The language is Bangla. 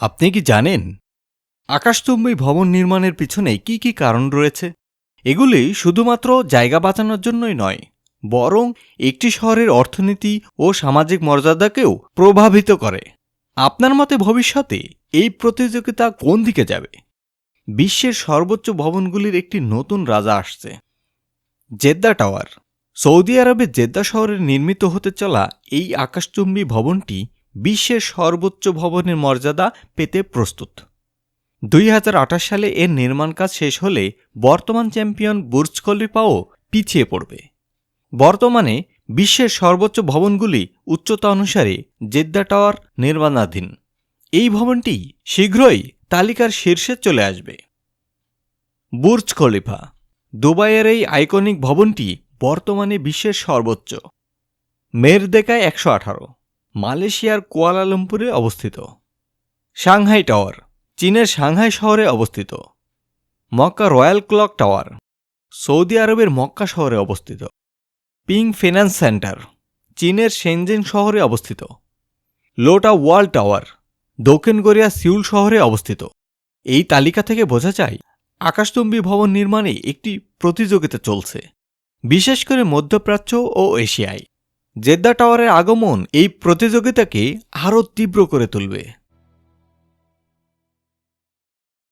আপনি কি জানেন? আকাশচুম্বী ভবন নির্মাণের পিছনে কি কি কারণ রয়েছে? এগুলি শুধুমাত্র জায়গা বাঁচানোর জন্যই নয়, বরং একটি শহরের অর্থনীতি ও সামাজিক মর্যাদাকেও প্রভাবিত করে। আপনার মতে ভবিষ্যতে এই প্রতিযোগিতা কোন দিকে যাবে? বিশ্বের সর্বোচ্চ ভবনগুলির একটি নতুন রাজা আসছে। Jeddah tower. সৌদি আরবের জেদ্দা শহরে নির্মিত হতে চলা এই আকাশচুম্বী ভবনটি বিশ্বের সর্বোচ্চ ভবনের মর্যাদা পেতে প্রস্তুত। দুই হাজার আঠাশ সালে এর নির্মাণ কাজ শেষ হলে বর্তমান চ্যাম্পিয়ন বুর্জ খলিফাও পিছিয়ে পড়বে। বর্তমানে বিশ্বের সর্বোচ্চ ভবনগুলি উচ্চতা অনুসারে জেদ্দা টাওয়ার নির্মাণাধীন। এই ভবনটি শীঘ্রই তালিকার শীর্ষে চলে আসবে। বুর্জ খলিফা, দুবাইয়ের এই আইকনিক ভবনটি বর্তমানে বিশ্বের সর্বোচ্চ। মের দেখায় একশো আঠারো। মালয়েশিয়ার কুয়ালালামপুরে অবস্থিত। সাংহাই টাওয়ার, চীনের সাংহাই শহরে অবস্থিত। Mecca royal clock tower, Saudi আরবের মক্কা শহরে অবস্থিত। পিং ফিন্যান্স সেন্টার, চীনের সেনজেন শহরে অবস্থিত। লোটা ওয়াল টাওয়ার, দক্ষিণ কোরিয়া সিউল শহরে অবস্থিত। এই তালিকা থেকে বোঝা যায়, আকাশচুম্বী ভবন নির্মাণে একটি প্রতিযোগিতা চলছে, বিশেষ করে মধ্যপ্রাচ্য ও এশিয়ায়। জেদ্দা টাওয়ারের আগমন এই প্রতিযোগিতাকে আরও তীব্র করে তুলবে।